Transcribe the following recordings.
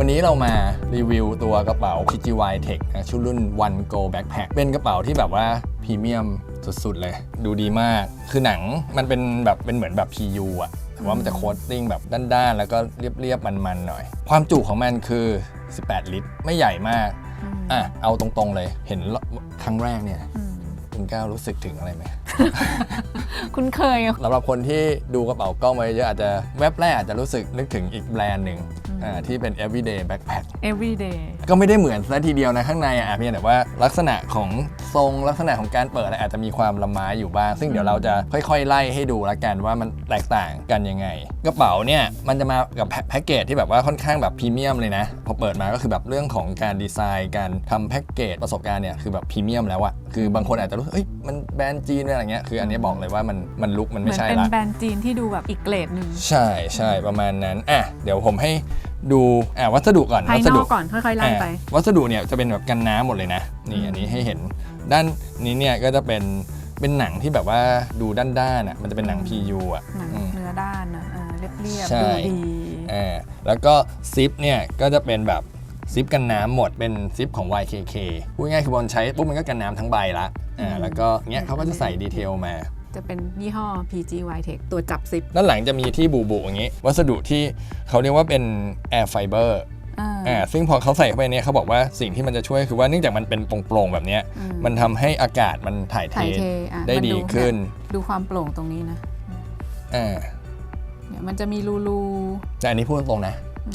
วันนี้เรามารีวิวตัวกระเป๋า PGY Tech นะชื่อรุ่น One Go Backpack เป็นกระเป๋าที่แบบว่าพรีเมียมสุดๆเลย ดูดีมาก คือหนังมันเป็นแบบเป็นเหมือนแบบ PU อะแต่ว่ามันจะโคตติ้งแบบด้านๆ แล้วก็เรียบๆ มันๆ หน่อย ความจุของมันคือ 18 ลิตร ไม่ใหญ่มาก อะ เอาตรงๆเลย เห็นครั้งแรกเนี่ยอืมคุณก้าวรู้สึกถึงอะไรไหม คุณเคยอะสำหรับคนที่ดูกระเป๋ากล้องมาเยอะอาจจะแวบแรกอาจจะรู้สึกนึกถึงอีกแบรนด์หนึ่ง อ่าที่เป็น everyday backpack everyday ก็ไม่ได้เหมือนซะทีเดียวนะข้างในอะเพียงแต่ว่าลักษณะของทรงลักษณะของการเปิดอะไรอาจจะมีความละไม้อยู่บ้าง ซึ่งเดี๋ยวเราจะค่อยๆ ไล่ให้ดูละกันว่ามันแตกต่างกันยังไง กระเป๋าเนี่ยมันจะมากับแพ็คแพ็กเกจที่แบบว่าค่อนข้างแบบพรีเมียมเลยนะ พอเปิดมาก็คือแบบเรื่องของการดีไซน์การทำแพ็กเกจประสบการณ์เนี่ยคือแบบพรีเมียมแล้วอะคือบางคนอาจจะรู้สึกเอ้ยมันแบรนด์จีนอะไรเงี้ยคืออันนี้บอกเลยว่ามันมันลุกมันเหมืไม่อนใช่เป็นละแบรนด์จีนที่ดูแบบอีกเกรดหนึ่งใช่ใช่ประมาณนั้นอะเดี๋ยวผมให้ดูอะวัสดุก่อนภายวัสนดุอกก่อนค่อยๆไล่ไป อะวัสดุเนี่ยจะเป็นแบบกันน้ำหมดเลยนะนี่อันนี้ให้เห็นด้านนี้เนี่ยก็จะเป็นเป็นหนังที่แบบว่าดูด้านๆอะมันจะเป็นหนัง PU อะหนังอืม เนื้อด้านนะเออเรียบใช่ๆดูดี อ่าแล้วก็ซิปเนี่ยก็จะเป็นแบบ ซิปกันน้ำหมดเป็นซิปของ YKK พูดง่ายๆคือบอลใช้ปุ๊บมันก็กันน้ำทั้งใบละอ่าแล้วก็เนี้ยเขาก็จะใส่ดีเทลมา จะเป็นยี่ห้อ PGY Tech ตัวจับซิปด้านหลังจะมีที่บูบูอย่างนี้ วัสดุที่เขาเรียกว่าเป็น air fiber อ่าอ่าซึ่งพอเขาใส่เข้าไปเนี่ยเขาบอกว่าสิ่งที่มันจะช่วยคือว่าเนื่องจากมันเป็นโปร่งๆแบบเนี้ยอืมมันทำให้อากาศมันถ่ายเทถ่ายเทอะได้มันดีขึ้น ดูความโปร่งตรงนี้นะอ่าเนี่ยมันจะมีรูรูแต่อันนี้พูดตรงๆนะ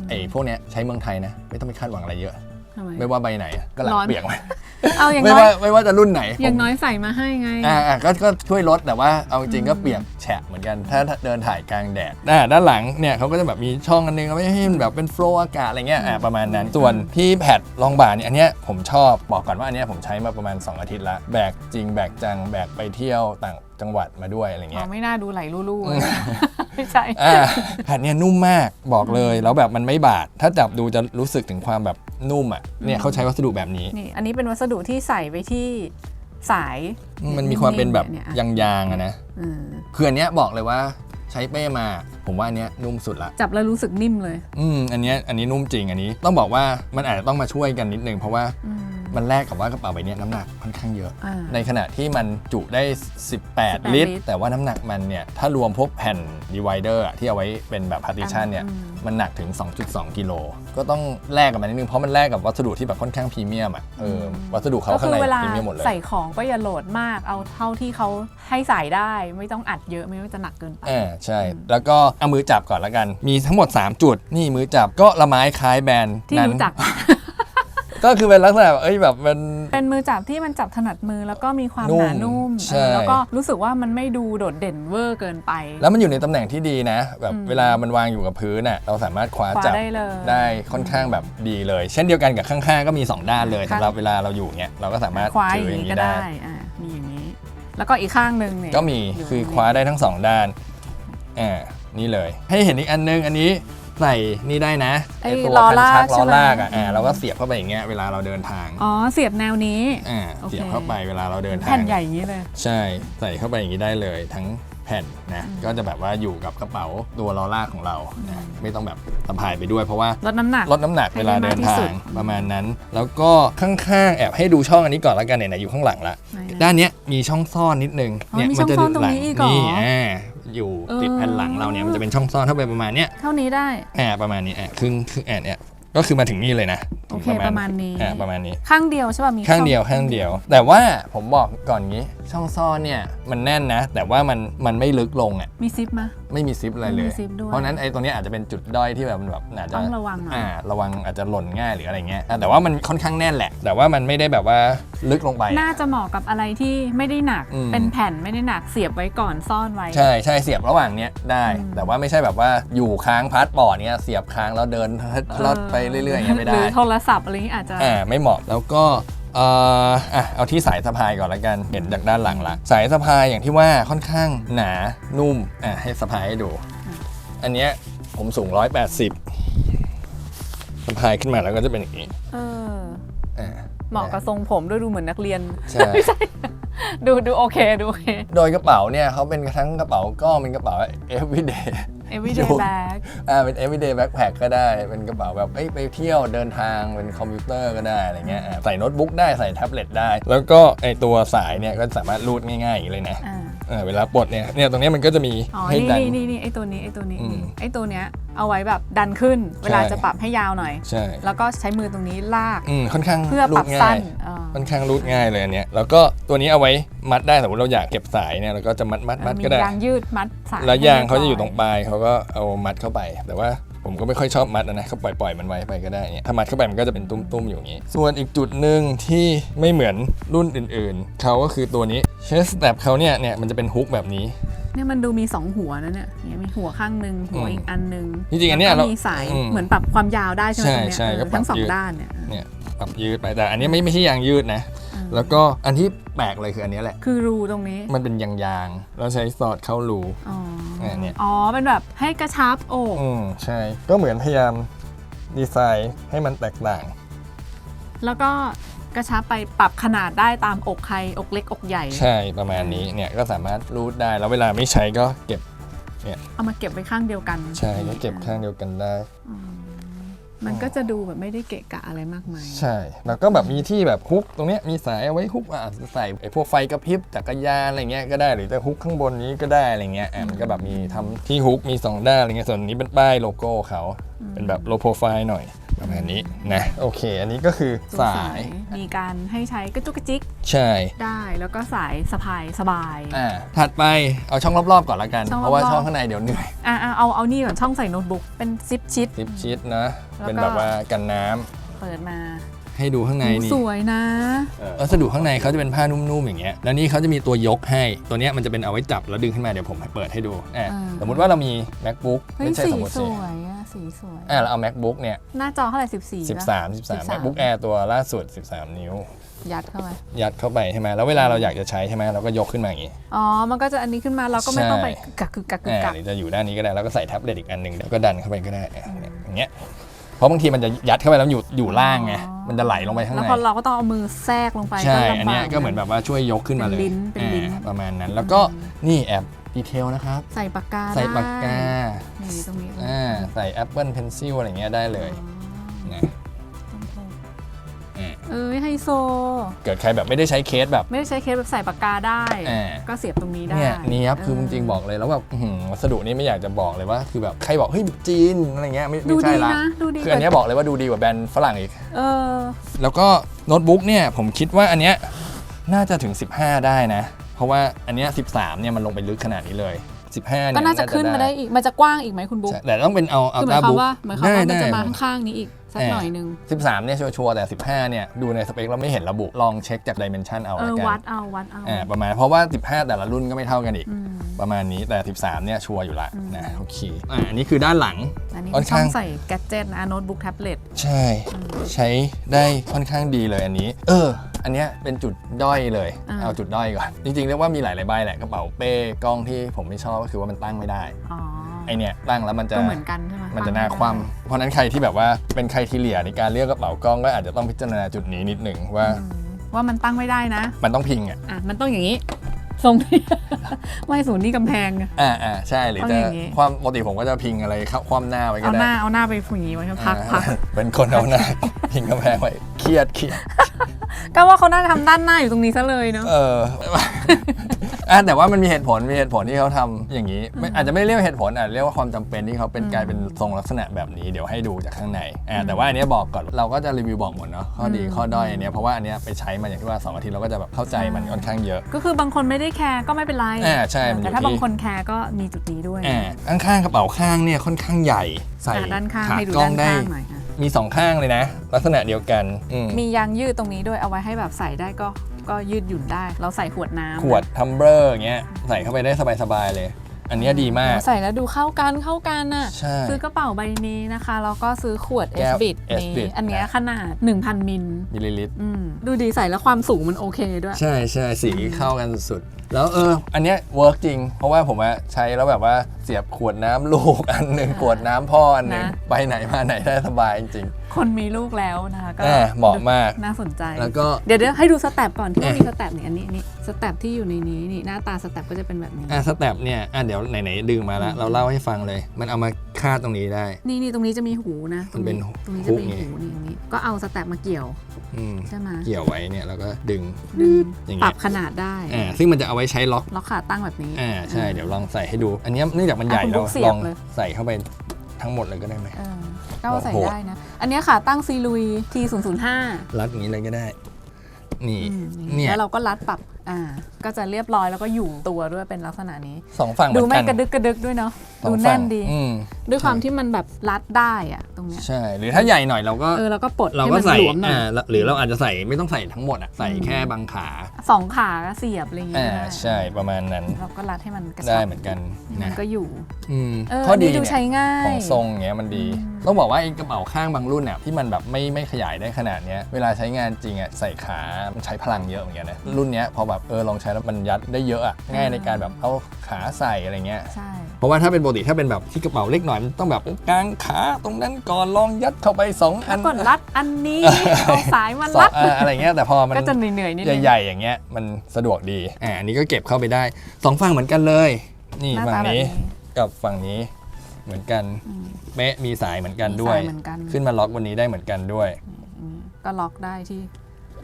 ไอ้พวกเนี้ยใช้เมืองไทยนะ ไม่ต้องไปคาดหวังอะไรเยอะ ทำไม ไม่ว่าใบไหนอะก็หลังร้อน เปียกไว้เอาอย่างไม่น้อว่ายไม่ว่าจะรุ่นไหนอย่างผมน้อยใส่มาให้ไง อ่าอ่าก็ก็ช่วยลดแต่ว่าเอาจริงๆก็เปียกแฉะเหมือนกันถ้าถ้าเดินถ่ายกลางแดดอ่าด้านหลังเนี่ยเขาก็จะแบบมีช่องอันนึงเอาไว้ให้มันแบบเป็นโฟลว์อากาศอะไรเงี้ยอ่าประมาณนั้นส่วนที่แพดรองบ่าเนี่ยอันเนี้ยผมชอบบอกก่อนว่าอันเนี้ยผมใช้มาประมาณ 2 อาทิตย์ละแบกจริงแบกจังแบกไปเที่ยวต่าง จังหวัดมาด้วยอะไรอ๋เงี้อยไม่น่าดูไหลรูๆเลยไม่ใช่อ่าแผ่นเนี่ยนุ่มมากบอกเลยแล้วแบบมันไม่บาด ถ้าจับดูจะรู้สึกถึงความแบบนุ่มอะเนี่ยเขาใช้วัสดุแบบนี้ นี่อันนี้เป็นวัสดุที่ใส่ไว้ที่สายมันมีความเป็นแบบเนี่ยยางๆอะนะอืมคืออันเนี้ยบอกเลยว่าใช้เป้มา ผมว่าอันเนี้ยนุ่มสุดละ จับแล้วรู้สึกนิ่มเลย อืมอันเนี้ยอันนี้นุ่มจริงอันนี้ ต้องบอกว่ามันอาจจะต้องมาช่วยกันนิดนึงเพราะว่าอืม มันแลกกับว่ากระเป๋าใบเนี้ยน้ำหนักค่อนข้างเยอะ อ่า ในขณะที่มันจุได้ 18ลิตรลิตรแต่ว่าน้ำหนักมันเนี่ยถ้ารวมพวกแผ่น divider อะที่เอาไว้เป็นแบบ partition เนี่ยอืมมันหนักถึง 2.2 กิโล ก็ต้องแลกกับมันนิดนึง เพราะมันแลกกับวัสดุที่แบบค่อนข้างพรีเมียมอะเออวัสดุเขาก็ข้างคืในอเวลาพรีเมียมหมดเลย ใส่ของก็อย่าโหลดมากเอาเท่าที่เขาให้ใส่ได้ ไม่ต้องอัดเยอะไม่งั้นมันจะหนักเกินไป อ่าใช่ แล้วก็เอามือจับก่อนละกัน มีทั้งหมด 3 จุด นี่มือจับก็ละไม้คล้ายแบรนด์ที่นั้น รู้จัก ก็คือเป็นลักษณะแบบเอ้ยแบบมัน เป็นมือจับที่มันจับถนัดมือแล้วก็มีความนุ่หมนานุ่มใช่ เออแล้วก็รู้สึกว่ามันไม่ดูโดดเด่นเวอร์เกินไป แล้วมันอยู่ในตำแหน่งที่ดีนะ แบบอืมเวลามันวางอยู่กับพื้นน่ะเราสามารถคว้าคว้าจับได้เลยได้ค่อนข้างแบบดีเลย เช่นเดียวกันกับข้างๆก็มี2ด้านเลยค่ะ สำหรับเวลาเราอยู่เนี่ยเราก็สามารถคว้าอถือย่างนี้นี้ก็ได้ ได้อ่ามีอย่างนี้ แล้วก็อีกข้างหนึ่งเนี่ยก็มียู่คือคว้าได้ทั้งสองด้านอ่านี่เลย ให้เห็นอีกอันนึงอันนี้ ใส่นี่ได้นะไอ้ตัวล้อคันลาชักกล้ใช่อไหม ลากอะอ่าเราก็เสียบเข้าไปอย่างเงี้ยเวลาเราเดินทางอ๋อ เสียบแนวนี้ อ่าโอเค เสียบเข้าไปเวลาเราเดินทาง แผ่นใหญ่อย่างนี้เลย ใช่ใส่เข้าไปอย่างนี้ได้เลยทั้งแผ่นนะก็จะแบบว่าอยู่กับกระเป๋าตัวล้อลากของเรานะไม่ต้องแบบสะพายไปด้วยเพราะว่าลดน้ำหนัก ลดน้ำหนักให้เวลาเดินได้มากที่ทาสุงดประมาณนั้น แล้วก็ข้างๆแอบให้ดูช่องอันนี้ก่อนแล้วกันเนี่ยนะอยู่ข้างหลังละไหนอะด้านเนี้ยมีช่องซ่อนนิดนึงอ๋อเนี่ยมีช่องจะซ่อนตรงนี้อีกเหรอ นี่อ่า อยู่ติดเออแผ่นหลังเราเนี่ยมันจะเป็นช่องซ่อนเท่าไปประมาณเนี้ยเท่านี้ได้อ่าประมาณนี้อ่าครึ่งครึ่งอ่าเนี่ยก็คือมาถึงนี่เลยนะโอเคถึงประมาณนี้อ่าประมาณนี้ ข้างเดียวใช่ป่ะมีข้างเดียวช่อข้างเดียว แต่ว่าผมบอกก่อนงี้ช่องซ่อนเนี่ยมันแน่นนะ แต่ว่ามันมันไม่ลึกลงอะมีซิปมาไม่มีซิปอะไรเลไม่ยมีซิปด้วยเพราะฉะนั้นไอ้ตรงเนี้ยอาจจะเป็นจุดด้อยที่แบบมันแบบอาจจะต้องระวังหน่อยอ่าระวังอาจจะหล่นง่ายหรืออะไรเงี้ยอะแต่ว่ามันค่อนข้างแน่นแหละ แต่ว่ามันไม่ได้แบบว่า ลึกลงไปน่าจะเหมาะกับอะไรที่ไม่ได้หนัก อืม เป็นแผ่นไม่ได้หนักเสียบไว้ก่อนซ่อนไว้ ใช่ใช่เสียบระหว่างเนี้ยได้ อืม แต่ว่าไม่ใช่แบบว่าอยู่ค้างพาสปอร์ตเนี้ยเสียบค้างแล้วเดินทลอดไปเรื่อยๆอย่างเงี้ยไม่หได้ รือโทรศัพท์อะไรนี้อาจจะ อ่าไม่เหมาะแล้วก็เอ่ออะเอาที่สายสะพายก่อนละกันเห็นจากด้านหลังละสายสะพายอย่างที่ว่าค่อนข้างหนานุ่มอะให้สะพายให้ดู อันเนี้ยผมสูง 180สะพายขึ้นมาแล้วก็จะเป็นอย่างนี้เออ อ่า เหมาะกับทรงผมด้วยดูเหมือนนักเรียนใช่ดูดูโอเคดูโอเคโดยกระเป๋าเนี่ยเขาเป็นทั้งกระเป๋าก็เป็นกระเป๋า everyday everyday อยู่ bag อ่าเป็น everyday backpack ก็ได้ เป็นกระเป๋าแบบเอ้ยไปเที่ยวเดินทางเป็นคอมพิวเตอร์ก็ได้อะไรเงี้ยอ่าใส่โน้ตบุ๊กได้ใส่แท็บเล็ตได้ แล้วก็ไอตัวสายเนี่ยก็สามารถรูดง่ายๆอย่างนี้เลยนะ อ่าเออเวลาปลดเนี่ยเนี่ยตรงเนี้ยมันก็จะมีอ๋อให้นี่ดัน นี่นี่นี่ไอตัวนี้ไอตัวนี้อืมไอตัวเนี้ยเอาไว้แบบดันขึ้น เวลาใช่ จะปรับให้ยาวหน่อย ใช่แล้วก็ใช้มือตรงนี้ลาก อืมค่อนข้างเพื่อปรูรับดง่าสั้ยนอ่าค่อนข้างรูดง่ายเลยอันเนี้ยแล้วก็ตัวนี้เอาไว้มัดได้สมมติเราอยากเก็บสายเนี่ยเราก็จะมัดมัดมัดมีก็ได้ ยางยืดมัดสายแล้วยางเขาจะให้อยู่ตรงปลายเขาก็เอามัดเข้าไป แต่ว่า ผมก็ไม่ค่อยชอบมัดนะเขาปล่อยปล่อยมันไว้ไปก็ได้เนี่ยถ้ามัดเข้าไปมันก็จะเป็นตุ้มๆอยู่อย่างนี้ ส่วนอีกจุดหนึ่งที่ไม่เหมือนรุ่นอื่นๆเขาก็คือตัวนี้เชสแ a บเขาเนี่ยเนี่ยมันจะเป็นฮุกแบบนี้เนี่ยมันดูมีสองหัวนะเนี่ยเนี่ยมีหัวข้างหนึ่งหัวอืมอีกอันหนึ่งจริงๆอันเนี้ยแล้วก็เรามีสายอืมเหมือนปรับความยาวได้ใช่ไหมใช่ตรงเนี้ยใช่เออก็ปรับทั้งสองยืดด้านเนี่ยเนี่ยปรับยืดไปแต่อันนี้ไม่ไม่ใช่ยางยืดนะอืม แล้วก็อันที่แปลกเลยคืออันเนี้ยแหละ คือรูตรงนี้ มันเป็นยางๆแล้วใช้สอดเข้ารูอ๋อเนี่ยเนี่ยอ๋อเป็นแบบให้กระชับอกอืมใช่ ก็เหมือนพยายามดีไซน์ให้มันแตกต่าง แล้วก็กระชับไปปรับขนาดได้ตามอกใครอกเล็กอกใหญ่ ใช่ประมาณนี้เนี่ยก็สามารถรูดได้แล้วเวลาไม่ใช้ก็เก็บเอามาเก็บไว้ข้างเดียวกัน ใช่ก็เก็บข้างเดียวกันได้อื มมันก็จะดูแบบไม่ได้เกะกะอะไรมากมาย ใช่ แล้วก็แบบมีที่แบบฮุกตรงเนี้ยมีสายเอาไว้ฮุกอะใส่ไอ้พวกไฟกระพริบจักรยานอะไรเงี้ยก็ได้หรือจะฮุกข้างบนนี้ก็ได้อะไรเงี้ยอะมันก็แบบมีทำที่ฮุกมีสองด้านอะไรเงี้ยส่วนนี้เป็นป้ายโลโก้เขาเป็นแบบโลโปรไฟล์หน่อยประมาณนี้นะโอเค อันนี้ก็คือตัวสาย มีการให้ใช้กระจุกกระจิกใช่ได้แล้วก็สายสะพายสบายอ่าถัดไปเอาช่องรอบๆก่อนละกันช่องเพราะว่ารอบๆช่องข้างในเดี๋ยวเหนื่อยอะอะเอาเอานี่ก่อนช่องใส่โน้ตบุ๊กเป็นซิปชิดซิปชีตนะแล้วก็เป็นแบบว่ากันน้ำเปิดมาให้ดูข้างในโอ้นี่สวยนะวัสดุข้างในเขาจะเป็นผ้านุ่มๆอย่างเงี้ยแล้วนี่เขาจะมีตัวยกให้ตัวเนี้ยมันจะเป็นเอาไว้จับแล้วดึงขึ้นมาเดี๋ยวผมเปิดให้ดูอะอ่าสมมุติว่าเรามี macbook เฮ้ยไม่ใช่สีสมมติสสิวยอะ สีสวยอะเราเอา macbook เนี่ยหน้าจอเท่าไหร่14ป่ะ 13 13 macbook air ตัวล่าสุด 13 นิ้ว ยัดเข้าไปยัดเข้าไปใช่ไหมแล้วเวลาเราอยากจะใช้ใช่ไหมเราก็ยกขึ้นมาอย่างงี้อ๋อ มันก็จะอันนี้ขึ้นมาเราก็ไม่ต้องไปใช่กักกึกกักกึกอ่ากักหรือจะอยู่ด้านนี้ก็ได้แล้วก็ใส่แท็บเล็ตอีกอันหนึ่งแล้วก็ดันเข้าไปก็ได้อะอย่างเงี้ยเพราะบางทีมันจะยัดเข้าไปแล้วอยู่อยู่ล่างไงมันจะไหลลงไปข้างแล้วใน พอเราก็ต้องเอามือแทรกลงไปใช่ ก็ลำบาก อันเนี้ยก็เหมือนแบบว่าช่วยยกขึ้นมาเลยเป็นลิ้นเป็นลิ้น อ่าประมาณนั้น แล้วก็นี่แอป ดีเทลนะครับ ใส่ปากกาใส่ปากกาได้นี่ตรงนี้อ่าใส่ Apple Pencil อะไรเงี้ยได้เลยนะอ่าเอ้ยไฮโซ เกิดใครแบบไม่ได้ใช้เคสแบบ ไม่ได้ใช้เคสแบบใส่ปากกาได้ อ่า ก็เสียบตรงนี้ได้เนี่ยเนี้ยบคือเจริงๆบอกเลยแล้วแบบอื้อหือวัสดุนี้ไม่อยากจะบอกเลยว่า คือแบบใครบอกเฮ้ยจีนอะไรเงี้ยไม่ดูไม่ใช่ดีละนะดูดีคืออันเนี้ยบอกเลยว่าดูดีกว่าแบรนด์ฝรั่งอีก เออ แล้วก็โน้ตบุ๊กเนี่ยผมคิดว่าอันเนี้ยน่าจะถึง 15 ได้นะ เพราะว่าอันเนี้ย13เนี่ยมันลงไปลึกขนาดนี้เลย 15เนี่ยก็น่าจะขึ้นมาได้อีก มันจะกว้างอีกไหมคุณบุ๊กใช่แต่ต้องเป็นเอาเอาคือหมายตาความบุ๊กว่าหมายความว่ามันจะมาข้างๆนี้อีกสักเออหน่อยนึง 13เนี่ยชัวร์ๆแต่ 15เนี่ยดูในสเปคเราไม่เห็นระบุลองเช็คจากดิเมนชันเอาเอละอ กันวัดเอาวัดเอา อ่าประมาณเพราะว่า 15 แต่ละรุ่นก็ไม่เท่ากันอีก อืม ประมาณนี้แต่ 13เนี่ยชัวร์อยู่ละอืมนะโอเคอ่าอันนี้คือด้านหลัง อันนี้ค่อนช่อข้างง ใส่แกดเจิตนะโน้ตบุ๊กแท็บเล็ต ใช่ ใช้ได้ค่อนข้างดีเลยอันนี้ เออ อันเนี้ยเป็นจุดด้อยเลย อ่า เอาจุดด้อยก่อน จริงๆเรียกว่ามีหลายๆใบแหละกระเป๋าเป้กล้องที่ผมไม่ชอบก็คือว่ามันตั้งไม่ได้ อ๋อไอเนี่ยตั้งแล้วมันจะ ก็เหมือนกันใช่ไหมมันจะหน้าคว่ำเพราะฉะนั้นใครที่แบบว่าเป็นใครที่เหลี่ยในการเลือกกระเป๋ากล้องก็อาจจะต้องพิจารณาจุดนี้นิดหนึ่งว่าอืมว่ามันตั้งไม่ได้นะ มันต้องพิงอะ อะ มันต้องอย่างนี้ ทรงที่ไม่ศูนย์นี่กำแพง อ่าอ่าใช่หรือต้องจะอย่างงี้ ความปกติผมก็จะพิงอะไรเข้าคว่ำหน้าไว้ก็เอาหได้น้าเอาหน้าไปฝุ่นอย่างนี้ไว้พักอ่าพัก เป็นคนเอาหน้า พิงกำแพงไว้เครียดเครียด ก็ว่าเขาน่าจะทำด้านหน้าอยู่ตรงนี้ซะเลยเนาะ เออ อะแต่ว่ามันมีเหตุผลมีเหตุผลที่เขาทำอย่างนี้ไม่อาจจะไม่เรียกว่าเหตุผลอาจเรียกว่าความจำเป็นที่เขาเป็นกลายเป็นทรงลักษณะแบบนี้เดี๋ยวให้ดูจากข้างในอะแต่ว่าอันเนี้ยบอกก่อนเราก็จะรีวิวบอกหมดเนาะข้อดีข้อด้อยอันเนี้ยเพราะว่าอันเนี้ยไปใช้มาอย่างที่ว่าสองอาทิตย์เราก็จะแบบเข้าใจมันค่อนข้างเยอะ ก็คือบางคนไม่ได้แคร์ก็ไม่เป็นไรอ่าใช่มันอยู่แต่ถ้าที่ บางคนแคร์ก็มีจุดนี้ด้วยอ่าข้างๆกระเป๋าข้างเนี่ยค่อนข้างใหญ่ใส่อะด้านข้างขาให้ดูกล้อด้างนได้ ข้างหน่อยค่ะ มีสองข้างเลยนะ ลักษณะเดียวกันอืมมียางยืดตรงนี้ด้วยเอาไว้ให้แบบใส่ได้ก็ก็ยืดหยุ่นได้ เราใส่ขวดน้ำขวดทัมเบอร์อย่างเงี้ยใส่เข้าไปได้สบายๆเลย อันเนี้ยดีมาก ใส่แล้วดูเข้ากันเข้ากันน่ะ ใช่ซื้อกระเป๋าใบนี้นะคะ แล้วก็ซื้อขวด แก้ S ว bit S นี้ bit อันเนี้ยนะ ขนาด 1,000 มิลมิลลิลิตร อืมดูดีใส่แล้วความสูงมันโอเคด้วย ใช่ใช่สีเข้ากันสุดๆ แล้วเออ อันเนี้ยเวิร์กจริง เพราะว่าผมอะใช้แล้วแบบว่าเสียบขวดน้ำลูก อันหนึ่งอ่าขวดน้ำพ่ออันหนึ่งนะ ไปไหนมาไหนได้สบายจริง คนมีลูกแล้วนะคะก็อ่าเหมาะมาก น่าสนใจ แล้วก็ เดี๋ยวเดี๋ยวให้ดูสแต็ปก่อนที่ว่าอะมีสแต็ปนี่อันนี้อันนี้สแต็ปที่อยู่ในนี้นี่หน้าตาสแต็ปก็จะเป็นแบบนี้ อะสเต็ปเนี่ยอะเดี๋ยวไหนๆดึงมาแล้ว เราเล่าให้ฟังเลย มันเอามาคาดตรงนี้ได้ นี่นี่ตรงนี้จะมีหูนะมันเป็นตรงนี้จะเป็นหูไงหูนี่อย่างนี้ก็เอาสแต็ปมาเกี่ยวอืมใช่ไหมเกี่ยวไว้เนี่ยแล้วก็ดึง ดึงอย่างปเงี้รัยบขนาดได้อ่าซึ่งมันจะเอาไว้ใช้ล็อกล็อกขาตั้งแบบนี้ อ่าใช่เดี๋ยวลองใส่ให้ดู อันเนี้ยเนื่องจากมันใหญ่อะคุณเราบุ๊กเสียลบองเลย ใส่เข้าไป ทั้งหมดเลยก็ได้ไหมเออก็เอาใส่โหด ได้นะ อันเนี้ยขาตั้งซีลุย T005 รัดอย่างนี้เลยก็ได้ นี่ อืมเนี่ย แล้วเราก็รัดปรับ อ่าก็จะเรียบร้อยแล้วก็อยู่ตัวด้วยเป็นลักษณะนี้ สองฝั่งเหมืดูอนไม่กันกระดึกกระดึกด้วยเนาะสอดูงแน่ฝั่งนดี อืมด้วยความใช่ที่มันแบบรัดได้อะตรงเนี้ยใช่ หรือถ้าใหญ่หน่อยเราก็ เออแล้วก็ปลดเราให้ก็มันใส่หลวมหน่อยอ่าหรือเราอาจจะใส่ไม่ต้องใส่ทั้งหมดอะใส่แค่บางขาสองขาก็เสียบอะไรอย่างเงี้อ่ายได้ใช่ประมาณนั้นเราก็รัดให้มันกระชับได้เหมือนกันมันะนก็อยู่อืมเออข้ออันดีนี้ดูเนี่ย ใช้ง่าย ของทรงเงี้ยมันดี ต้องบอกว่าไอ้กระเป๋าข้างบางรุ่นเนี่ยที่มันแบบไม่ไม่ขยายได้ขนาดเนี้ยเวลาใช้งานจริงอะใส่ขา มันใช้พลังเยอะเหมือนกันนะรุ่นเนี้ยพอแบบเออลองใช้แล้วมันยัดได้เยอะอะง่ายในการแบบเอาขาใส่อะไรเงี้ย ใช่ เพราะว่าถ้าเป็นปกติถ้าเป็นแบบที่กระเป๋าเล็กหน่อยมันต้องแบบกางขาตรงนั้นก่อนลองยัดเข้าไปสองอันกดรัดอันนี้เอาสายมาสอรังดอะอะไรเงี้ยแต่พอมันก็จะเหนื่อยๆนิดนึง ใหญ่ๆอย่างเงี้ยมันสะดวกดีอ่าอันนี้ก็เก็บเข้าไปได้สองฝั่งเหมือนกันเลย นี่หน้าฝั่งตาแบบนี้นี้กับฝั่งนี้เหมือนกันอืมเป๊ะมีสายเหมือนกันมีด้วย สายเหมือนกัน ขึ้นมาล็อกวันนี้ได้เหมือนกันด้วย อืมก็ล็อกได้ที่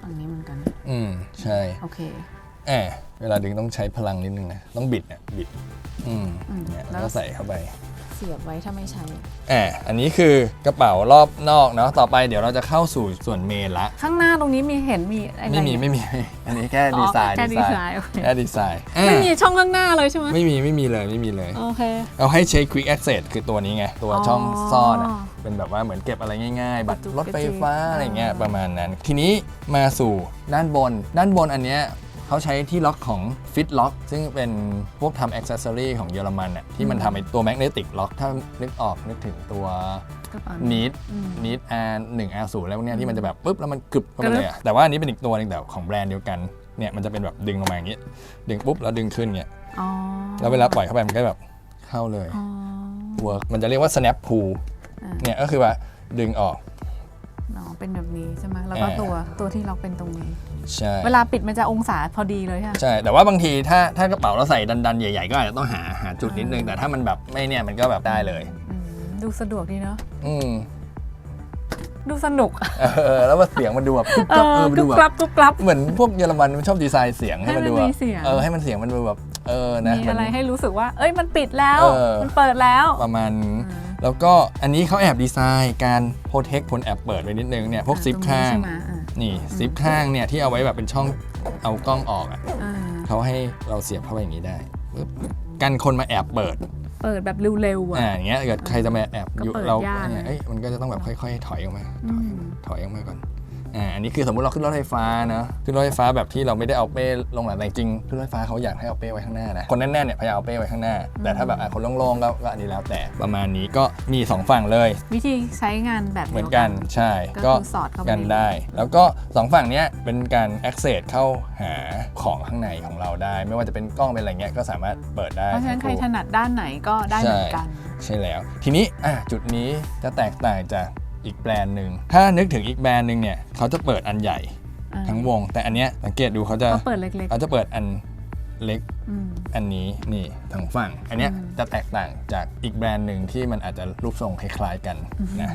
อันนี้เหมือนกัน อืมใช่ โอเค แอบเวลาดึงต้องใช้พลังนิดนึงนะ ต้องบิดเนี่ยบิด อืมอืมเนี่ยแล้แล้ววก็ใส่เข้าไป เสียบไว้ถ้าไม่ใช้แอบอันนี้คือกระเป๋ารอบนอกเนาะ ต่อไปเดี๋ยวเราจะเข้าสู่ส่วนเมนละ ข้างหน้าตรงนี้มีเห็นมีอะไรไม่มีไม่มี อันนี้แค่ดีไซน์แค่ดีดีไซไซน์น์โอเคแค่ดีไซน์ไม่อะมีช่องข้างหน้าเลยใช่ไหมไม่มีไม่มีเลยไม่มีเลย โอเค เราให้ใช้ Quick Access คือตัวนี้ไง ตัวอ๋อช่องซ่อนอะเป็นแบบว่าเหมือนเก็บอะไรง่ายๆ บัตรกระจุกรถไฟฟ้ากระจิกอะไรเงี้ยอ่าประมาณนั้น ทีนี้มาสู่ด้านบน ด้านบนอันเนี้ย เขาใช้ที่ล็อกของ Fit Lock ซึ่งเป็นพวกทำอ็อกเซสซอรีของเยอรมันอะที่มันทำไอ้ตัวแมกเนติกล็อกถ้านึกออกนึกถึงตัวกระเป๋านีดอืมนีด R 1 R 0แล้วพวกเนี้ยที่มันจะแบบปุ๊บแล้วมันกรึบเข้าไปเลยอะแต่ว่าอันนี้เป็นอีกตัวหนึงแต่ของแบรนด์เดียวกันเนี่ยมันจะเป็นแบบดึงออกมาอย่างนี้ ดึงปุ๊บแล้วดึงขึ้นเงี้ยอ๋อแล้วเวลาปล่อยเข้าไปมันก็แบบเข้าเลยอ๋อเวิร์กมันจะเรียกว่า snap pull อ่าเนี่ยก็คือว่าดึงออก อ๋อเป็นแบบนี้ใช่ไหมแล้วก็อ่า ตัวตัวที่ล็อกเป็นตรงนี้ ใช่เวลาปิดมันจะองศาพอดีเลยค่ะ ใช่ แต่ว่าบางทีถ้าถ้ากระเป๋าเราใส่ดันๆ ใหญ่ๆ ก็อาจจะต้องหาหาจุดนิดนึง แต่ถ้ามันแบบไม่เนี่ยมันก็แบบได้เลย อืมดูสะดวกดีเนาะอืมดูสนุกเออแล้วว่าเสียงมันดูแบบกึ๊บเอกับอเออมันกรุดูบแบบกรับกรุบกรับ เหมือนพวกเยอรมันมันชอบดีไซน์เสียงให้มันดูให้มันแบบมีเสียง เออให้มันเสียงมันดูแบบเออนะมีมัอะไรให้รู้สึกว่า เอ้ยมันปิดแล้ว เออ มันเปิดแล้วประมาณ อ่า แล้วก็อันนี้เขาแอบดีไซน์การโปรเทคคนแอบเปิดไว้นิดนึงเนี่ยพวกซิปตรงนี้ข้าง ใช่ไหมอ่า นี่ซิปข้างเนี่ยที่เอาไว้แบบเป็นช่องเอากล้องออกอะอ่าเขาให้เราเสียบเข้าไปอย่างนี้ได้ปึ๊บกันคนมาแอบเปิดเปิดแบบเร็วๆอะ อ่าอย่างเงี้ยเกิดใครจะมาแอบก็ยุเปิดเรายาก เนี่ยนะเอ้ยมันก็จะต้องแบบค่อย ๆ ถอยออกมา อืถอยมถอยออกมาก่อน อ่าอันนี้คือสมมุติเราขึ้นรถไฟฟ้านะขึ้นรถไฟฟ้าแบบที่เราไม่ได้เอาเป้ลงหลังแต่จริงๆขึ้นรถไฟฟ้าเขาอยากให้เอาเป้ไว้ข้างหน้านะคนแน่นๆเนี่ยพยายามเอาเป้ไว้ข้างหน้า แต่ถ้าแบบอะคนโล่งๆก็ก็อันนี้แล้วแต่ประมาณนี้ก็มีสองฝั่งเลย วิธีใช้งานแบบเหมืดีอยนว กันใช่ก็คือสอดเข้าไปกันได้ แล้วก็สองฝั่งเนี้ยเป็นการ access เข้าหาของข้างในของเราได้ ไม่ว่าจะเป็นกล้องเป็นอะไรเงี้ยก็สามารถเปิดได้เพราะฉะนั้นใครทั้งถคู่ นัดด้านไหนก็ได้เหมือนกัน ใช่แล้ว ทีนี้อะจุดนี้จะแตกต่างจาก อีกแบรนด์หนึ่งถ้านึกถึงอีกแบรนด์หนึ่งเนี่ยเขาจะเปิดอันใหญ่อ่าทั้งวง แต่อันเนี้ยสังเกตดูเขาจะเขาเปิดเล็กเขาจะเปิดอันเล็กๆอืม อันนี้นี่ทั้งฝั่ง อันเนี้ยอืมจะแตกต่างจากอีกแบรนด์หนึ่งที่มันอาจจะรูปทรงคล้ายๆกันนะ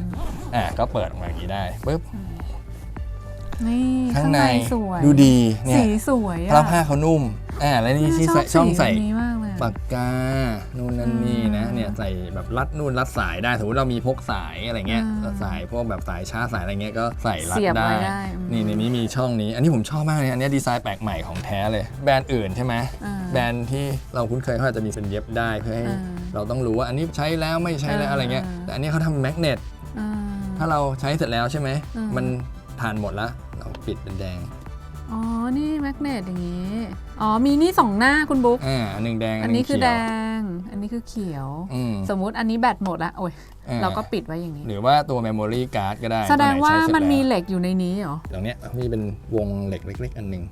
อะก็เปิดออกมาอย่างนี้ได้ปุ๊บนี่ข้างในสวยดูดีเนี่ย สีสวยผ้าอะผ้าเขานุ่ม อ่า และนี่ที่ใส่ชช่องใส่สีนี้มากเลยอะ ปากกา นู่นนั่นนี่นะอืมเนี่ยใส่แบบรัดนู่นรัดสายได้สมมติเรามีพกสายอะไรเงี้ยอืมสายพวกแบบสายชาร์จสายอะไรเงี้ยก็ใส่รัดเสียบได้ไว้ได้อืมนี่ในนี้มีช่องนี้ อันนี้ผมชอบมากเลยอันนี้ดีไซน์แปลกใหม่ของแท้เลย แบรนด์อื่นใช่ไหมอ่าแบรนด์ที่เราคุ้นเคยเขาอาจจะมีเป็นเย็บได้เพื่อให้อ่าเราต้องรู้ว่าอันนี้ใช้แล้วไม่ใช้แล้วอ่าอะไรเงี้ยแต่อันนี้เขาทำแมกเนตอ่าถ้าเราใช้เสร็จแล้วใช่ไหมอืมมันผ่านหมดแล้วเราปิดเป็นแดง อ๋อ นี่แมกเนตอย่างงี้ อ๋อ มีนี่สองหน้าคุณบุ๊กอ่าอันหนึ่งแดงอัอันนหนี้นึ่งคือเขีแดยวงอันนี้คือเขียว อืม สมมุติอันนี้แบตหมดละโอ้ยอ่า เราก็ปิดไว้อย่างนี้ หรือว่าตัว memory card ก็ได้แสดงตัวไหนว่าใช้เสร็จมันมีแล้วเหล็กอยู่ในนี้เหรอ ตรงเนี้ยมีเป็นวงเหล็กเล็ก ๆ อันหนึ่ง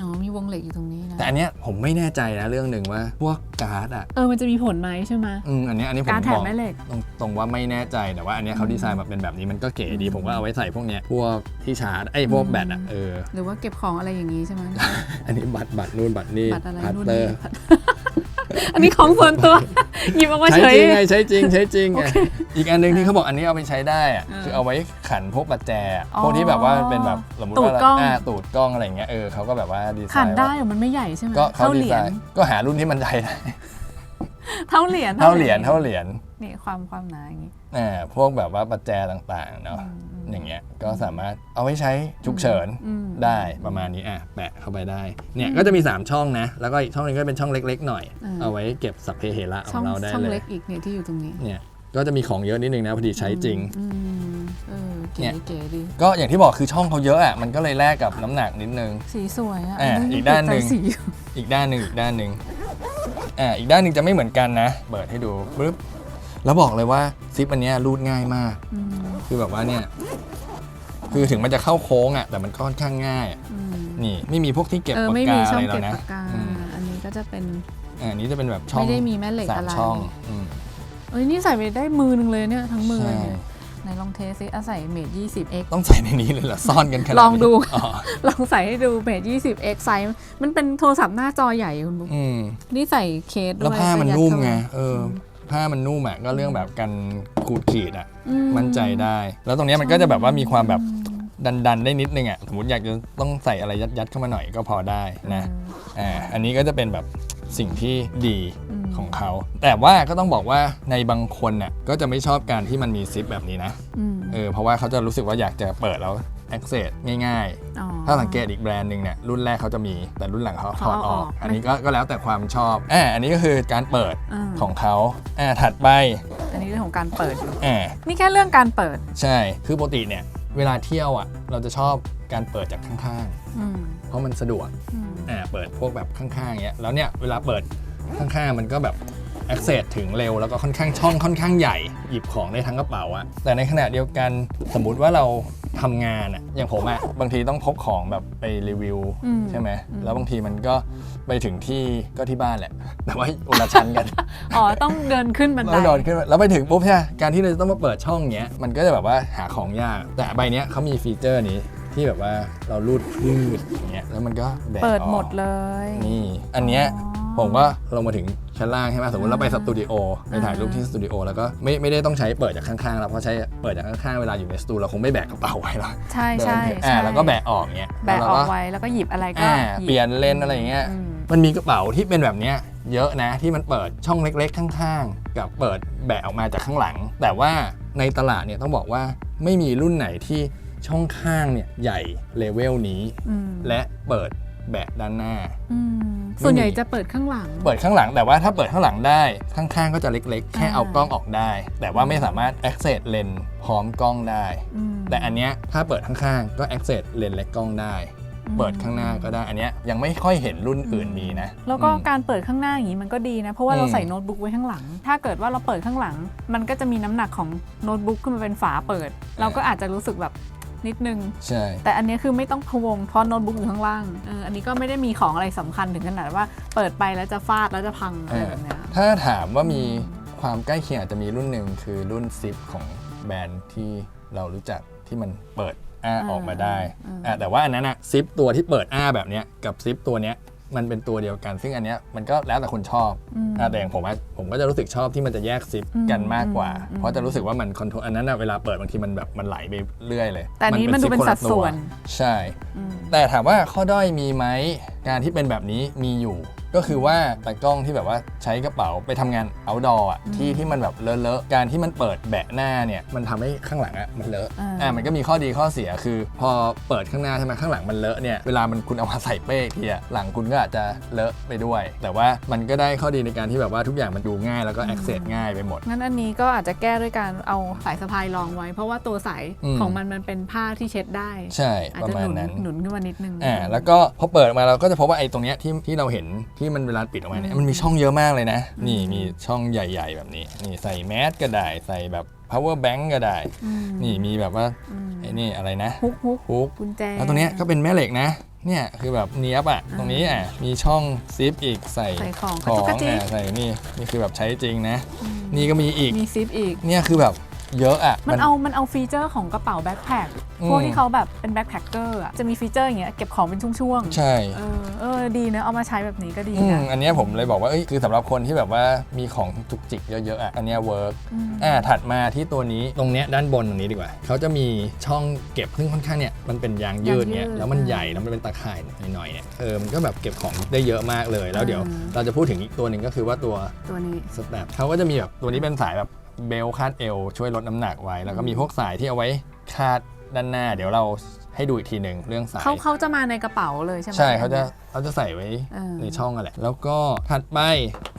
อ๋อมีวงเหล็กอยู่ตรงนี้นะแต่อันเนี้ยผมไม่แน่ใจนะเรื่องหนึ่งว่าพวกการ์ดอะเออมันจะมีผลไหมใช่ไหม อืมอันเนี้ยอันนี้ผมการ์ดแถบมอกแม่เหล็ก ตรงตรงว่าไม่แน่ใจแต่ว่าอันเนี้ยเขาดีไซน์มาเป็นแบบนี้มันก็เก๋ดีผมก็เอาไว้ใส่พวกเนี้ยพวกที่ชาร์จไอ้ยพวกแบตอะเออหรือว่าเก็บของอะไรอย่างนี้ใช่ไหม อันนี้บัตรบัตรนู่นบัตรนี่บัตรอะไรพัตนู่นเตอนี่ร์ อันนี้ของส่วนตัวหยิบออกมาใช้เฉย จริงไงใช้จริงใช้จริงไงอีกอันหนึงที่เขาบอกอันนี้เอาไปใช้ได้อะเออคือเอาไว้ขันพวกปัจแจอะอ๋อพวกที่แบบว่าเป็นแบบสมมติตูว่าดกล้องาตูดกล้องอะไรอย่างเงี้ยเออเขาก็แบบว่าดีไซขันน์ได้ว่าเหรอมันไม่ใหญ่ใช่ไหมก็เขาเท่าดีเหรีไซยญน์ก็หารุ่นที่มันใช้ได้ เท่าเหรียญเท่าเหรียญเท่าเหรียญนี่ความความหนาอย่างนี้อ่าพวกแบบว่าปัจแจต่างๆเนาะอย่างเงี้ยก็สามารถเอาไว้ใช้ฉุกเฉินอืมได้ประมาณนี้อะแปะเข้าไปได้เนี่ยก็จะมี 3 ช่องนะ แล้วก็อีกช่องหนึงก็เป็นช่องเล็ก ๆ หน่อยอืมเอาไว้เก็บสัพเพเหระขช่อองงเราได้ช่องเลเล็ยกอีกเนี่ยที่อยู่ตรงนี้เนี่ย ก็จะมีของเยอะนิดนึงนะพอดีใช้จริง อืมเออเนี่เก๋ยเก๋ดีก็อย่างที่บอกคือช่องเขาเยอะอะมันก็เลยแลกกับน้ำหนักนิดนึง สีสวยอะอะนนี้อีกด้านหนึ่งติใจสีอยู่อีกด้านหนึ่งอีกด้านหนึ่งอ่าอีกด้านหนึ่งจะไม่เหมือนกันนะ เปิดให้ดูปึ๊บแล้วบอกเลยว่าซิปอันเนี้ยรูดง่ายมาก อืมคือแบบว่าเนี่ยคือถึงมันจะเข้าโค้งอะแต่มันก็ค่อนข้างง่ายอะอืมนี่ไม่มีพวกที่เก็บเออปากไม่กามีอะช่อไรงแล้เก็วบนะปากกา อืมอันนี้ก็จะเป็น อ่าอันนี้จะเป็นแบบช่องไม่ได้มีแม่เหล็กสามอะไร ช่องอืม เอ้ยนี่ใส่ไปได้มือหนึงเลยเนี่ยทั้งมือใช่เนี่ยไหนลองเทสซิอาศัยเมด 20x ต้องใส่ในนี้เลยเหรอ ซ่อนกันขนาดนี้ลองดูอ๋อลองใส่ให้ดูเมด 20x ไซส์มันเป็นโทรศัพท์หน้าจอใหญ่คุณบุ๊คอืมนี่ใส่เคสด้วยแล้วผ้ามันก็ยัดนุ่มเข้าปไงเออผ้ามันนุ่มอะก็เรื่องแบบกันขูดขีดอะอืมั่นใจได้ แล้วตรงเนี้ยมันก็จะแบบว่ามีความแบบดันดันๆได้นิดนึงอะสมมติอยากจะต้องใส่อะไรยัดยัดๆเข้ามาหน่อยก็พอได้นะอ่าอันนี้ก็จะเป็นแบบ สิ่งที่ดีของเขา แต่ว่าก็ต้องบอกว่าในบางคนน่ะก็จะไม่ชอบการที่มันมีซิปแบบนี้นะอืมเออเพราะว่าเขาจะรู้สึกว่าอยากจะเปิดแล้ว access ง่ายอ๋อๆถ้าสังเกตอีกแบรนด์หนึ่งเนี่ยรุ่นแรกเขาจะมีแต่รุ่นหลังเขาถอดออกเขาเอาออกอันนี้ก็ก็แล้วแต่ความชอบอ่าอันนี้ก็คือการเปิดอ่าของเขาอ่าถัดไป อันนี้เรื่องของการเปิดอยู่อ่านี่แค่เรื่องการเปิด ใช่คือปกติเนี่ยเวลาเที่ยวอะเราจะชอบการเปิดจากข้างอืมๆเพราะมันสะดวก อืมอ่าเปิดพวกแบบข้างๆเงี้ยแล้วเนี่ยเวลาเปิดข้างๆมันก็แบบ access ถึงเร็วแล้วก็ค่อนข้างช่องค่อนข้างใหญ่หยิบของได้ทั้งกระเป๋าอะแต่ในขณะเดียวกันสมมุติว่าเราทำงานอะอย่างผมอะบางทีต้องพกของแบบไปรีวิวอืม ใช่ไหมแล้วบางทีมันก็ไปถึงที่ก็ที่บ้านแหละ แต่ว่าอุลชั้นกัน อ๋อ ต้องเดินขึ้นบันได แล้วโดนขึ้นมาแล้วไปถึงปุ๊บใช่ไหมการที่เราจะต้องมาเปิดช่องเนี้ยมันก็จะแบบว่าหาของยาก แต่ใบเนี้ยเขามีฟีเจอร์นี้ ที่แบบว่าเราลูดพืดอย่างเงี้ยแล้วมันก็แบกเปิดออกหมดเลย นี่อันเนี้ยอ๋อผมก็ลงมาถึงชั้นล่างใช่ไหมสมมติเราไปสตูดิโอไปถ่ายรูปที่สตูดิโอแล้วก็ไม่ไม่ได้ต้องใช้เปิดจากข้างๆแล้วเพราะใช้เปิดจากข้างๆเวลาอยู่ในสตูเราคงไม่แบกกระเป๋าไว้หรอกใช่เดินใช่ถือใช่อ่าแล้วก็แบกออกเงี้ยแบกล้วอเราอกไว้แล้วก็หยิบอะไรก็อ่าหบเปลี่ยนเลนอะไรอย่างเงี้ยอืม มันมีกระเป๋าที่เป็นแบบเนี้ยเยอะนะที่มันเปิดช่องเล็กๆ ข้างๆ กับเปิดแบะออกมาจากข้างหลัง แต่ว่าในตลาดเนี่ยต้องบอกว่าไม่มีรุ่นไหนที่ ช่องข้างเนี่ยใหญ่เลเวลนี้ อืมและเปิดแบะด้านหน้า อืมส่วนใหญ่จะเปิดข้างหลัง เปิดข้างหลังแต่ว่าถ้าเปิดข้างหลังได้ข้างๆก็จะเล็กๆ แค่อ่าเอากล้องออกได้ แต่ว่าไม่สามารถ access เลนส์พร้อมกล้องได้ อืมแต่อันเนี้ยถ้าเปิดข้างๆก็ access เลนส์และกล้องได้อืมเปิดข้างหน้าก็ได้อันเนี้ยยังไม่ค่อยเห็นรุ่นอื่นมีนะแล้วก็อืม การเปิดข้างหน้าอย่างนี้มันก็ดีนะ เพราะว่าอืมเราใส่โน้ตบุ๊กไว้ข้างหลัง ถ้าเกิดว่าเราเปิดข้างหลัง มันก็จะมีน้ำหนักของโน้ตบุ๊กขึ้นมาเป็นฝาเปิด เราก็อาจจะรู้สึกแบบ นิดนึง ใช่ แต่อันนี้คือไม่ต้องพะวงเพราะโน้ตบุ๊กอยู่ข้างล่างเอออันนี้ก็ไม่ได้มีของอะไรสำคัญถึงขนาดว่าเปิดไปแล้วจะฟาดแล้วจะพังอะไรแบบเนี้ย ถ้าถามว่ามีความใกล้เคียงอาจจะมีรุ่นหนึ่งคือรุ่นซิปของแบรนด์ที่เรารู้จักที่มันเปิดอ้าอ่าออกมาได้อ่าอะแต่ว่าอันนั้นอะซิปตัวที่เปิดอ้าแบบเนี้ยกับซิปตัวเนี้ย มันเป็นตัวเดียวกัน ซึ่งอันเนี้ยมันก็แล้วแต่คนชอบอืมอะแต่อย่างผมอะผมก็จะรู้สึกชอบที่มันจะแยกซิปอืมกันมากกว่าอืมเพราะจะรู้สึกว่ามันคอนโทรลอันนั้นอะเวลาเปิดบางทีมันแบบมันไหลไปเรื่อยเลยแต่อันนี้มันดูเป็นซิปคละสัดส่วนใช่อืมแต่ถามว่าข้อด้อยมีไหมการที่เป็นแบบนี้มีอยู่ ก็คือว่าตากล้องที่แบบว่าใช้กระเป๋าไปทำงาน outdoor อะที่ที่มันแบบเลอะๆการที่มันเปิดแบะหน้าเนี่ยมันทำให้ข้างหลังอะมันเลอะอ่าอ่ามันก็มีข้อดีข้อเสียคือ พอเปิดข้างหน้าใช่ไหมข้างหลังมันเลอะเนี่ยเวลามันคุณเอามาใส่เป้อีกทีอะหลังคุณก็อาจจะเลอะไปด้วย แต่ว่ามันก็ได้ข้อดีในการที่แบบว่าทุกอย่างมันดูง่ายแล้วก็ access ง่ายไปหมดงั้นอันนี้ก็อาจจะแก้ด้วยการเอาสายสะพายรองไว้ เพราะว่าตัวสายอืมของมันมันเป็นผ้าที่เช็ดได้ ใช่อาจประจะมาหณนุนนั้นหนุนขึ้นมานิดนึงอ่าแล้วก็พอเปิดออกมาเราก็จะพบว่าไอ้ตรงเนี้ยที่ที่เราเห็นที่มันเวลาปิดออกมาเนี่ยมันมีช่องเยอะมากเลยนะ นี่มีช่องใหญ่ ๆ แบบนี้ นี่ใส่แมสก็ได้ ใส่แบบ power bank ก็ได้อืมนี่มีแบบว่าอืมไอ้นี่อะไรนะฮุกฮุกฮุกกุญแจแล้วตรงเนี้ยก็เป็นแม่เหล็กนะเนี่ยคือแบบเนี้ยบอะตรงนี้อะมีช่องซิปอีกใส่ใส่ของขกระอจุกงกระจิกอะใส่นี่นี่คือแบบใช้จริงนะ นี่ก็มีอีกมีซิปอีกเนี่ยคือแบบ เยอะอะ มันเอามันเอาฟีเจอร์ของกระเป๋าแบ็คแพคอืมพวกที่เขาแบบเป็นแบ็คแพคเกอร์อะจะมีฟีเจอร์อย่างเงี้ยเก็บของเป็นช่วงๆ ใช่ เออเออดีเนอะเอามาใช้แบบนี้ก็ดีอืมนะอันเนี้ยผมเลยบอกว่าเอ้ยคือสำหรับคนที่แบบว่ามีของจุกจิกเยอะๆอะอันเนี้ยเวิร์กอืมอ่าถัดมาที่ตัวนี้ตรงเนี้ยด้านบนตรงนี้ดีกว่าเขาจะมีช่องเก็บซึ่งค่อนข้างเนี่ยมันเป็นยางยืดเนี่ยยางยืดแล้วมันใหญ่แล้วมันเป็นตะข่ายหน่อยๆเนี่ยเออมันก็แบบเก็บของได้เยอะมากเลยแล้วเดี๋ยวอืมเราจะพูดถึงอีกตัวหนึ่งก็คือว่าตัวตัวนี้สแตปเขาก็จะมีแบบตัวนี้เป็นสายแบบเบลคาดเอวช่วยลดน้ำหนักไว้ แล้วก็มีพวกสายที่เอาไว้คาดด้านหน้า เดี๋ยวเราให้ดูอีกทีหนึ่งเรื่องสาย เขาเขาจะมาในกระเป๋าเลยใช่ไหม ใช่เขาจะเขาจะใส่ไว้เออ ในช่องอะแหละ แล้วก็ถัดไป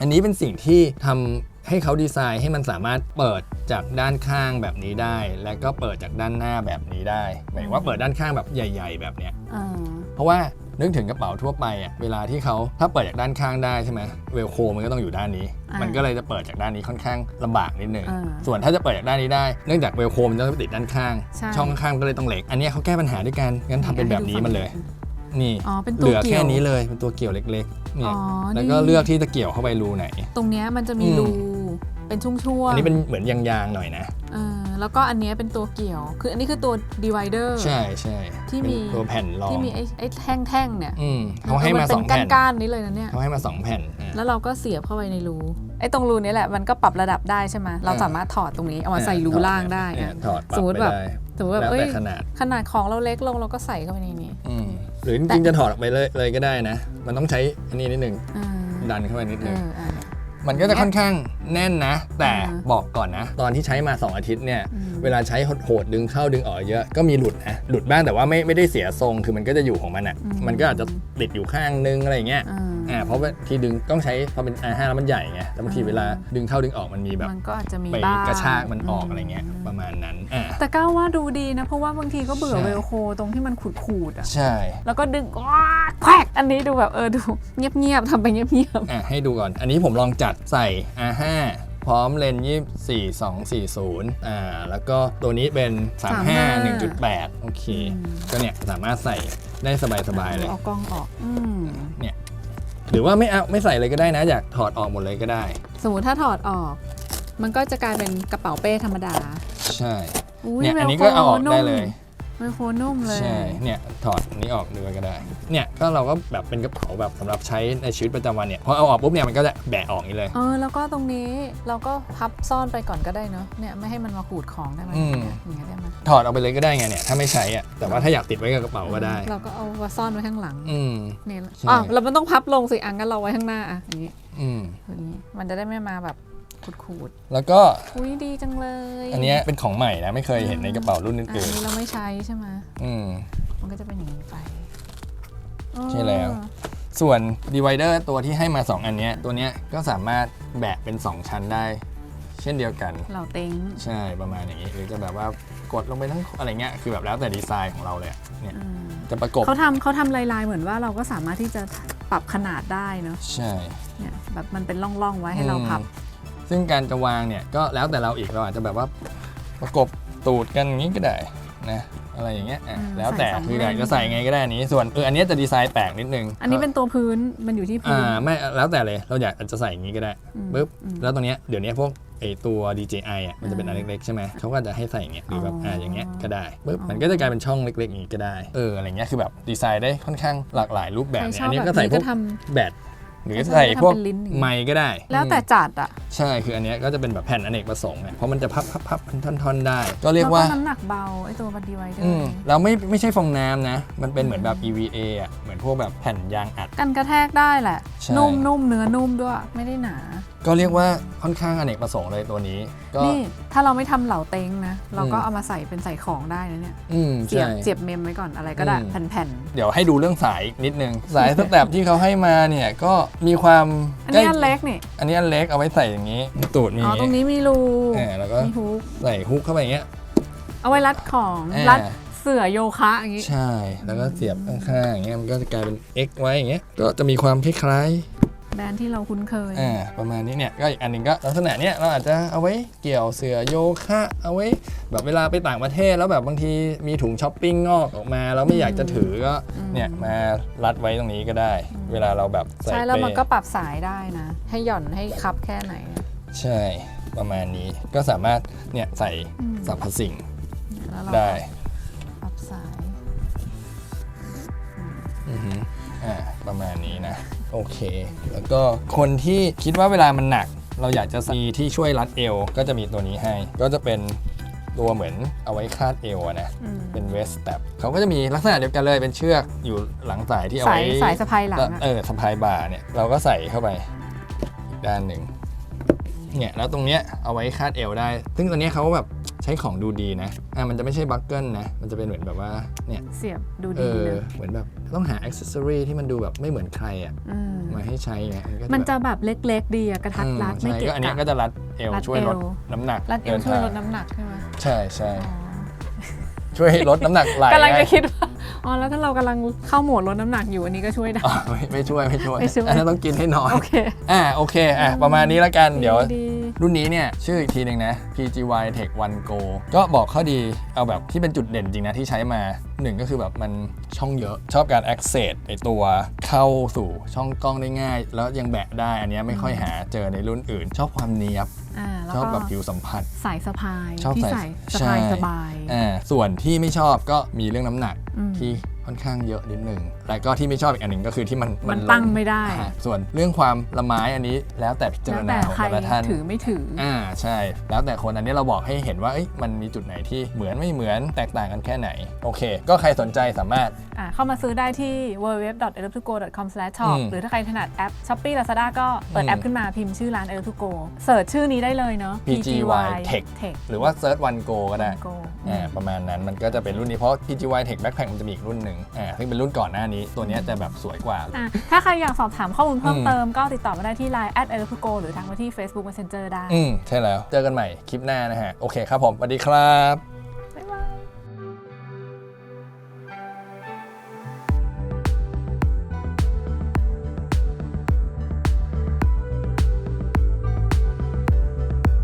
อันนี้เป็นสิ่งที่ทำให้เขาดีไซน์ให้มันสามารถเปิดจากด้านข้างแบบนี้ได้ และก็เปิดจากด้านหน้าแบบนี้ได้หมายถึงว่าเปิดด้านข้างแบบใหญ่ ๆ แบบเนี้ย เออเพราะว่า นึกถึงกระเป๋าทั่วไปอะเวลาที่เขาถ้าเปิดจากด้านข้างได้ใช่ไหมเวลโคมันก็ต้องอยู่ด้านนี้ อ่ามัมันก็เลยจะเปิดจากด้านนี้ค่อนข้างลำบากนิดนึงอ่าส่วนถ้าจะเปิดจากด้านนี้ได้เนื่องจากเวลโคมันจะติดด้านข้าง ใช่ ช่องข้างๆก็เลยต้องเล็กอันเนี้ยเขาแก้ปัญหาด้วยกันงั้นทำเป็นแบบนี้มันเลย นี่อ๋อเป็นตัเหวลือเกี่แค่ยวนี้เลยเป็นตัวเกี่ยวเล็กๆเนี่ยอ๋อแล้วก็นี่ เลือกที่จะเกี่ยวเข้าไปรูไหน ตรงเนี้ยมันจะมีอืม รูเป็นช่วงๆอันนี้เป็นเหมือนยางๆหน่อยนะ เออ แล้วก็อันเนี้ยเป็นตัวเกี่ยว คืออันนี้คือตัว divider ใช่ใช่ที่มี เป็นตัวแผ่นรองที่มีไอ้ไอ้แท่งๆเนี่ยอืมเขาให้มาสองนแผ่นเป็นก้านๆนี้เลยนะเนี่ย เขาให้มาสองแผ่นอะ แล้วเราก็เสียบเข้าไปในรู ไอ้ตรงรูนี้แหละมันก็ปรับระดับได้ใช่ไหมเราสามารถถอดตรงนี้เอามาใส่รูล่างได้เนี่ยอะถอดปรับสมมติไปแบบได้สมมติแบบแล้วเอ้ยแต่ขนาดขนาดของเราเล็กลงเราก็ใส่เข้าไปในนี้ อืมหรือจริงๆจะถอดออกไปเลยเลยก็ได้นะ มันต้องใช้อันนี้นิดนึงเออดันเข้าไปนิดเอนึงออะ มันก็จะค่อนข้างแน่นนะ แต่อ่าบอกก่อนนะ ตอนที่ใช้มา 2 อาทิตย์เนี่ยอืมเวลาใช้โหดๆดึงเข้าดึงออกเยอะ ก็มีหลุดนะ หลุดบ้างแต่ว่าไม่ไม่ได้เสียทรง คือมันก็จะอยู่ของมันอะ มันก็อาจจะติดอยู่ข้างนึงอะไรอย่างเงี้ยเออ อ่าเพราะว่าที่ดึงต้องใช้พอเป็น R5 แล้วมันใหญ่ไงแล้วบางทีเวลาดึงเข้าดึงออกมันมีแบบมันก็อาจจะมีไปบ้างกระชากมันออกอะไรเงี้ยประมาณนั้นอ่า แต่ก้าวว่าดูดีนะ เพราะว่าบางทีก็เบื่อใช่ เวลโคตรงที่มันขูดๆอะ ใช่แล้วก็ดึงว้าแควกอันนี้ดูแบบเออดูเงียบๆทำไปเงียบอะให้ดูก่อน อันนี้ผมลองจัดใส่ R5 พร้อมเลนส์24 240อ่าแล้วก็ตัวนี้เป็น 35 1.8 โอเค ก็เนี่ยสามารถใส่ได้สบายๆเลย เอากล้องออก อืมเนี่ย หรือว่าไม่เอาไม่ใส่เลยก็ได้นะ อยากถอดออกหมดเลยก็ได้ สมมติถ้าถอดออก มันก็จะกลายเป็นกระเป๋าเป้ธรรมดา ใช่ อุ้ยเนี่ยเวอันลนี้โคก็เอาออกได้นุ่มเลย เวลโคนุ่มเลย ใช่ เนี่ยถอดอันนี้ออกด้วยก็ได้ เนี่ยก็เราก็แบบเป็นกระเป๋าแบบสำหรับใช้ในชีวิตประจำวันเนี่ยพอเอาออกปุ๊บเนี่ยมันก็จะแบะออกอย่างนี้เลย เออแล้วก็ตรงนี้เราก็พับซ่อนไปก่อนก็ได้เนาะ เนี่ยไม่ให้มันมาขูดของได้ไหมอืมอย่างเงี้ยได้ไหมถอดออกไปเลยก็ได้ไงเนี่ยถ้าไม่ใช้อะ แต่ว่าถ้าอยากติดไว้กับกระเป๋าก็ได้ เราก็เอามาซ่อนไว้ข้างหลัง อืมเนี่ยใช่อ๋อแล้วมันต้องพับลงสิอังกันเราไว้ข้างหน้าอะอย่างงี้อืมอย่างงี้มันจะได้ไม่มาแบบ ขูดแล้วก็ๆอุ้ยดีจังเลยอันเนี้ยเป็นของใหม่นะไม่เคยเห็นในกระเป๋ารุ่นอะอัอื่นนนี้เราไม่ใช้ใช่ไหมๆอืม มันก็จะเป็นอย่างนี้ไปใช่แล้ว ส่วน divider ตัวที่ให้มา 2 อันเนี้ยตัวเนี้ยก็สามารถแบะเป็น 2 ชั้นได้ เช่นเดียวกัน เหล่าเต็งใช่ประมาณอย่างนี้หรือจะแบบว่ากดลงไปทั้งอะไรเงี้ยคือแบบแล้วแต่ดีไซน์ของเราเลยอะเนี่ยอืมจะประกบเขาทำเขาทำลายๆ เหมือนว่าเราก็สามารถที่จะปรับขนาดได้เนาะใช่ เนี่ยแบบมันเป็นร่องๆไว้ให้เราพับอืม ซึ่งการจะวางเนี่ยก็แล้วแต่เราอีกเราอาจจะแบบว่าประกบตูดกันอย่างนี้ก็ได้นะอะไรอย่างเงี้ยอะอืมแล้วแต่ใส่สองคืออยากเล่มจะใส่ไงก็ได้อันนี้ ส่วนเอออันเนี้ยจะดีไซน์แปลกนิดนึงอันนี้เป็นตัวพื้นมันอยู่ที่พื้อ่าน ไม่แล้วแต่เลยเราอยากจะใส่อย่างนี้ก็ได้อืมปุ๊บอืมแล้วตรงเนี้ยเดี๋ยวนี้พวกไอตัว DJI อะมันจะเป็นอันเล็กๆใช่ไหมเขาก็จะให้ใส่อย่างเงี้ยหรือแบบอ๋ออ่อ่าอย่างเงี้ยก็ได้ปุ๊บอ๋อมันก็จะกลายเป็นช่องเล็กๆอย่างงี้ก็ได้เอออะไรเงี้ยคือแบบดีไซน์ได้ค่อนข้างหลากหลายรูปแบบใครเนี่ยชออับนนี้แบบก็ใส่นี้พวก็กทแบต หรือใช่ใส่พวกทำเป็นลิ้นอย่างงี้ไมค์ก็ได้ำแล้วแต่จัดอะ ใช่คืออันเนี้ยก็จะเป็นแบบแผ่นอเนกประสงค์อะเพราะมันจะพับพับพับเป็นท่อนๆได้ ก็เรียกว่าแล้วน้ำหนักเบาไอ้ตัวบันดีไวเดออืมร์เราไม่ไม่ใช่ฟองน้ำนะ มันเป็นเหมือนแบบ EVA อะเหมือนพวกแบบแผ่นยางอัด กันกระแทกได้แหละใช่นุ่มนุ่มเนื้อนุ่มด้วยไม่ได้หนา ก็เรียกว่าค่อนข้างอเนกประสงค์เลยตัวนี้ ก็ นี่ถ้าเราไม่ทำเหล่าเต็งนะ เราก็อืม เอามาใส่เป็นใส่ของได้นะเนี่ยอืมเสียบใช่ เสียบเมมไว้ก่อนอะไรก็ได้อืม แผ่นเดี๋ยวให้ดูเรื่องสายนิดนึง สายสแตปที่เขาให้มาเนี่ยก็มีความๆอันนี้อันเล็กนี่อันนี้อันเล็กเอาไว้ใส่อย่างนี้ ตูดมีออ๋อย่างตรงนี้นี้มีรูเออแล้วก็มีฮุกใส่ฮุกเข้าไปอย่างเงี้ย เอาไว้รัดของอ่ารัดเสื่อโยคะอย่างงี้ ใช่ แล้วก็เสียบข้างๆอย่างเงี้ยมันก็จะกลายเป็น X ไว้อย่างเงี้ย ก็จะมีความคล้ายๆ แบรนด์ที่เราคุ้นเคย อ่าประมาณนี้เนี่ยก็อีกอันหนึงก็ลักษณะเนี้ยเราอาจจะเอาไว้เกี่ยวเสือโยคะเอาไว้แบบเวลาไปต่างประเทศแล้วแบบบางทีมีถุงช้อปปิ้งงอกออกมาแล้วไม่อยากจะถือก็เนี่ยมารัดไว้ตรงนี้ก็ได้ เวลาเราแบบใส่ใช่แล้วมันเป้ก็ปรับสายได้นะ ให้หย่อนให้คับแค่ไหน ใช่ประมาณนี้ก็สามารถเนี่ยใส่อืมสรรพสิ่งแล้วเราได้ปรับสายอือฮึอ่าประมาณนี้นะ โอเค แล้วก็คนที่คิดว่าเวลามันหนัก เราอยากจะมีที่ช่วยรัดเอว ก็จะมีตัวนี้ให้ ก็จะเป็นตัวเหมือนเอาไว้คาดเอวอะนะ อืมเป็นเวสต์ t ตเขาก็จะมีลักษณะเดียวกันเลยเป็นเชือกอยู่หลังสายที่เอาสายไว้สายสะพายหลังอะเออสะพายบ่าเนี่ยเราก็ใส่เข้าไปอีกด้านหนึ่งเนี่ยแล้วตรงเนี้ยเอาไว้คาดเอวได้ ซึ่งตัวเนี้ยเขาแบบ ใช้ของดูดีนะ อะมันจะไม่ใช่บัคเกิลนะ มันจะเป็นเหมือนแบบว่า เนี่ย เสียบดูเอดีอ นะเหมือนแบบต้องหาอ็อกซ s ซอรีที่มันดูแบบไม่เหมือนใครอะมมาให้ใช้ไงก็มันจะแบบแบบเล็กๆดีอะกระทัดรัดอืไม่ใช่เกะก็อันเนี้ยกะก็จะรัดเอวรัดช่วยลดเอว น้ำหนักรัดเอวดินช่วยทางลดน้ำหนักใช่ไหมใช่ใช่ อ๋อ ช่วยลดน้ำหนักไหลกำลังจะไงคิดว่าอ๋อแล้วถ้าเรากำลังเข้าโหมดลดน้ำหนักอยู่อันนี้ก็ช่วยได้ อ๋อไม่ไม่ช่วยไม่ช่วยไม่ช่วย อันนั้นต้องกินให้น้อย โอเคอ่าโอเคอะประมาณนี้แล้วกันเดี๋ยว ดี รุ่นนี้เนี่ยชื่ออีกทีหนึ่งนะ PGY Tech One Go ก็บอกข้อดีเอาแบบที่เป็นจุดเด่นจริงนะที่ใช้มา หนึ่งก็คือแบบมันช่องเยอะ ชอบการ access ไอตัวเข้าสู่ช่องกล้องได้ง่าย แล้วยังแบะได้อันเนี้ยไม่ค่อยหาเจอในรุ่นอื่น ชอบความเนียบอ่าแล้วชอบก็แบบผิวสัมผัสสายสะพายชอบที่ใส่ใส่สะพายใช่สบายอ่าส่วนที่ไม่ชอบก็มีเรื่องน้ำหนักอืมที่ ค่อนข้างเยอะนิดหนึ่งแล้วก็ที่ไม่ชอบอีกอันหนึ่งก็คือที่มันมันลตั้งไม่ได้อ่าส่วนเรื่องความละไม้อันนี้แล้วแต่พิจารแล้วณาแต่ของใครแต่ละท่านถือไม่ถือออ่าใช่ แล้วแต่คนอันนี้เราบอกให้เห็นว่าเอ้ยมันมีจุดไหนที่เหมือนไม่เหมือนแตกต่างกันแค่ไหน โอเค ก็ใครสนใจสามารถอ่าเข้ามาซื้อได้ที่ www.eleptugo.com/shop อืมหรือถ้าใครถนัดแอป Shopee Lazada ก็เปิดอืมแอปขึ้นมาพิมพ์ชื่อร้าน Eleptugo เสิร์ชชื่อนี้ได้เลยเนาะ PGY Tech Tech หรือว่า Search One Go ก็ได้ Go อ่าประมาณนั้นมันก็จะเป็นรุ่นนี้เพราะ PGY Tech Backpack มันจะมีอีกรุ่นหนึ่งอ่าซึ่งเป็นรุ่นก่อนหน้านี้ ตัวเนี้ยจะแบบสวยกว่า อะถ้าใครอยากสอบถามข้อมูลเพิ่มอืมเติมก็ติดต่อมาได้ที่ Line at e l e p u g o หรือทางมาที่ Facebook Messenger ได้ อืม ใช่แล้ว เจอกันใหม่คลิปหน้านะฮะ โอเคครับผมสวัสดีครับ